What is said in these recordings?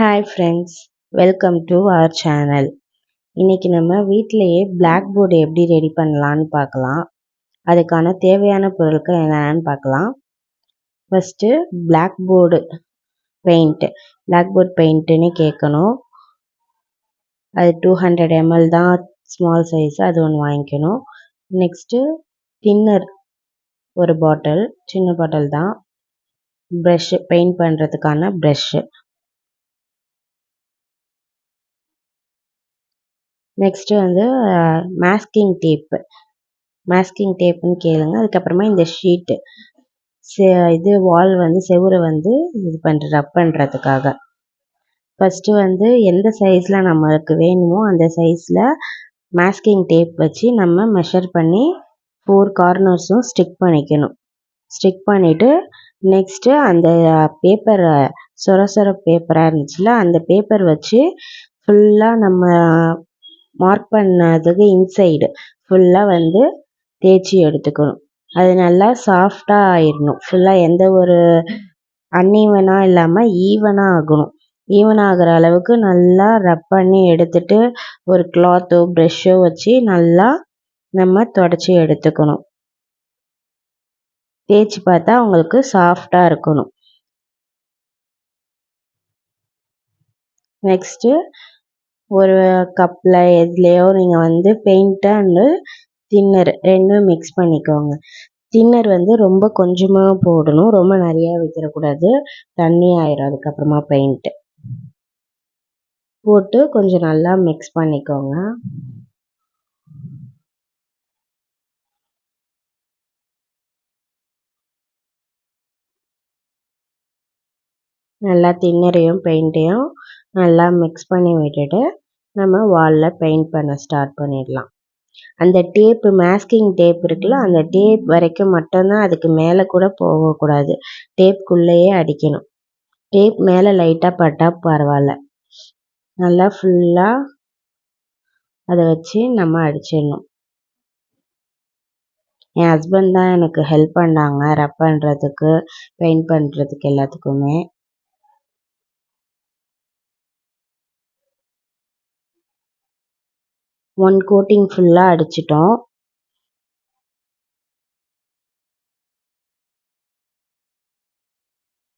Hi friends welcome to our channel இன்றைக்கி நம்ம வீட்டிலையே பிளாக் போர்டு எப்படி ரெடி பண்ணலான்னு பார்க்கலாம். அதுக்கான தேவையான பொருட்கள் என்னென்னு பார்க்கலாம். First black board paint blackboard பெயிண்ட்டுன்னு கேட்கணும். அது டூ ஹண்ட்ரட் எம்எல் தான் ஸ்மால் சைஸ் அது ஒன்று வாங்கிக்கணும். நெக்ஸ்ட்டு தின்னர் ஒரு பாட்டில் சின்ன பாட்டில் தான். ப்ரெஷ்ஷு பெயிண்ட் பண்ணுறதுக்கான ப்ரெஷ்ஷு நெக்ஸ்ட்டு வந்து மாஸ்கிங் டேப்பு மாஸ்கிங் டேப்புன்னு கேளுங்க. அதுக்கப்புறமா இந்த ஷீட்டு செ இது வால் வந்து செவுரை வந்து இது பண்ணுற ரப் பண்ணுறதுக்காக ஃபஸ்ட்டு வந்து எந்த சைஸில் நம்மளுக்கு வேணுமோ அந்த சைஸில் மாஸ்கிங் டேப் வச்சு நம்ம மெஷர் பண்ணி ஃபோர் கார்னர்ஸும் ஸ்டிக் பண்ணிக்கணும். ஸ்டிக் பண்ணிவிட்டு நெக்ஸ்ட்டு அந்த பேப்பரை சொர சொர பேப்பராக இருந்துச்சுல அந்த பேப்பர் வச்சு ஃபுல்லாக நம்ம மார்க் பண்ணதுக்கு இன்சைடு ஃபுல்லாக வந்து தேய்ச்சி எடுத்துக்கணும். அது நல்லா சாஃப்டாக ஆயிடணும் ஃபுல்லாக எந்த ஒரு அன்ஈவனாக இல்லாமல் ஈவனாக ஆகணும். ஈவன் ஆகிற அளவுக்கு நல்லா ரப் பண்ணி எடுத்துட்டு ஒரு கிளாத்தோ ப்ரெஷ்ஷோ வச்சு நல்லா நம்ம தொடச்சி எடுத்துக்கணும். தேய்ச்சி பார்த்தா உங்களுக்கு சாஃப்டாக இருக்கணும். நெக்ஸ்ட்டு ஒரு கப்பில் எதுலேயோ நீங்கள் வந்து பெயிண்ட்டு அண்டு தின்னர் ரெண்டும் மிக்ஸ் பண்ணிக்கோங்க. தின்னர் வந்து ரொம்ப கொஞ்சமாக போடணும். ரொம்ப நிறையா வைக்கிறக்கூடாது தண்ணி ஆயிரும். அதுக்கப்புறமா பெயிண்ட்டு போட்டு கொஞ்சம் நல்லா மிக்ஸ் பண்ணிக்கோங்க. நல்லா தின்னரையும் பெயிண்ட்டையும் நல்லா மிக்ஸ் பண்ணி விட்டுட்டு நம்ம வாலில் பெயிண்ட் பண்ண ஸ்டார்ட் பண்ணிடலாம். அந்த டேப்பு மேஸ்கிங் டேப் இருக்குல்ல அந்த டேப் வரைக்கும் மட்டும்தான் அதுக்கு மேலே கூட போகக்கூடாது. டேப்குள்ளேயே அடிக்கணும். டேப் மேலே லைட்டாக பட்டால் பரவாயில்ல. நல்லா ஃபுல்லாக அதை வச்சு நம்ம அடிச்சிடணும். என் ஹஸ்பண்ட் தான் எனக்கு ஹெல்ப் பண்ணாங்க ரப் பண்ணுறதுக்கு பெயிண்ட் பண்ணுறதுக்கு எல்லாத்துக்குமே. ஒன் கோட்டிங் ஃபுல்லாக அடிச்சிட்டோம்.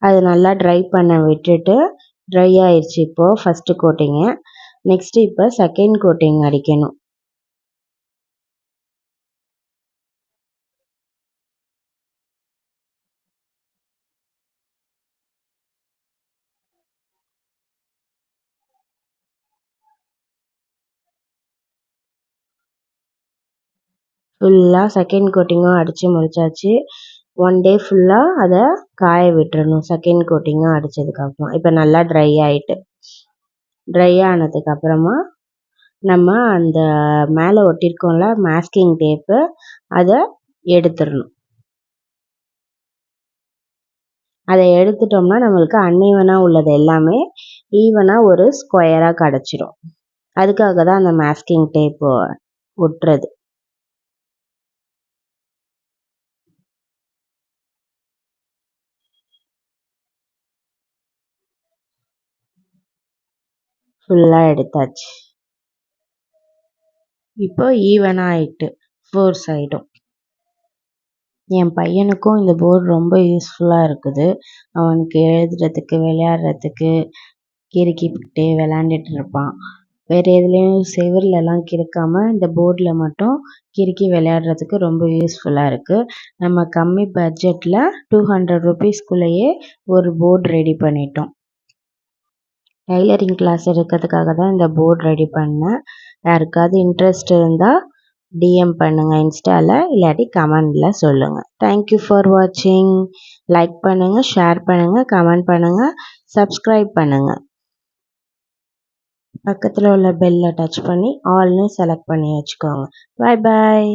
அது நல்லா ட்ரை பண்ண விட்டுட்டு ட்ரை ஆயிடுச்சு இப்போது ஃபஸ்ட்டு கோட்டிங்கு நெக்ஸ்ட்டு இப்போ செகண்ட் கோட்டிங் அடிக்கணும். ஃபுல்லாக செகண்ட் கோட்டிங்கும் அடித்து முடிச்சாச்சு. ஒன் டே ஃபுல்லாக அதை காய விட்டுறணும். செகண்ட் கோட்டிங்கும் அடித்ததுக்கப்புறம் இப்போ நல்லா ட்ரை ஆகிட்டு ட்ரை ஆனதுக்கப்புறமா நம்ம அந்த மேலே ஒட்டியிருக்கோம்ல மாஸ்கிங் டேப்பு அதை எடுத்துடணும் அதை எடுத்துட்டோம்னா நம்மளுக்கு அன்ஈவனாக உள்ளது எல்லாமே ஈவனாக ஒரு ஸ்கொயராக கிடச்சிரும். அதுக்காக தான் அந்த மாஸ்கிங் டேப்பு ஒட்டுறது. ஃபுல்லாக எடுத்தாச்சு. இப்போ ஈவனாக ஆயிட்டு ஃபோர் சைடும் என் பையனுக்கும் இந்த போர்டு ரொம்ப யூஸ்ஃபுல்லாக இருக்குது. அவனுக்கு எழுதுறதுக்கு விளையாடுறதுக்கு கிறுக்கிக்கிட்டே விளாண்டுட்டு இருப்பான். வேறு எதுலேயும் செவருலலாம் கிறுக்காம இந்த போர்டில் மட்டும் கிறுக்கி விளையாடுறதுக்கு ரொம்ப யூஸ்ஃபுல்லாக இருக்குது நம்ம கம்மி பட்ஜெட்டில் டூ ஹண்ட்ரட் ருபீஸ்க்குள்ளேயே ஒரு போர்டு ரெடி பண்ணிட்டோம். டைலரிங் கிளாஸ் எடுக்கிறதுக்காக தான் இந்த போர்டு ரெடி பண்ணேன். யாருக்காவது இன்ட்ரெஸ்ட் இருந்தால் டிஎம் பண்ணுங்கள் இன்ஸ்டாவில் இல்லாட்டி கமெண்டில் சொல்லுங்கள் தேங்க்யூ ஃபார் வாட்சிங் லைக் பண்ணுங்கள் ஷேர் பண்ணுங்கள் கமெண்ட் பண்ணுங்கள் சப்ஸ்கிரைப் பண்ணுங்கள் பக்கத்தில் உள்ள பெல்லை டச் பண்ணி ஆல்னு செலக்ட் பண்ணி வச்சுக்கோங்க. பாய் பாய்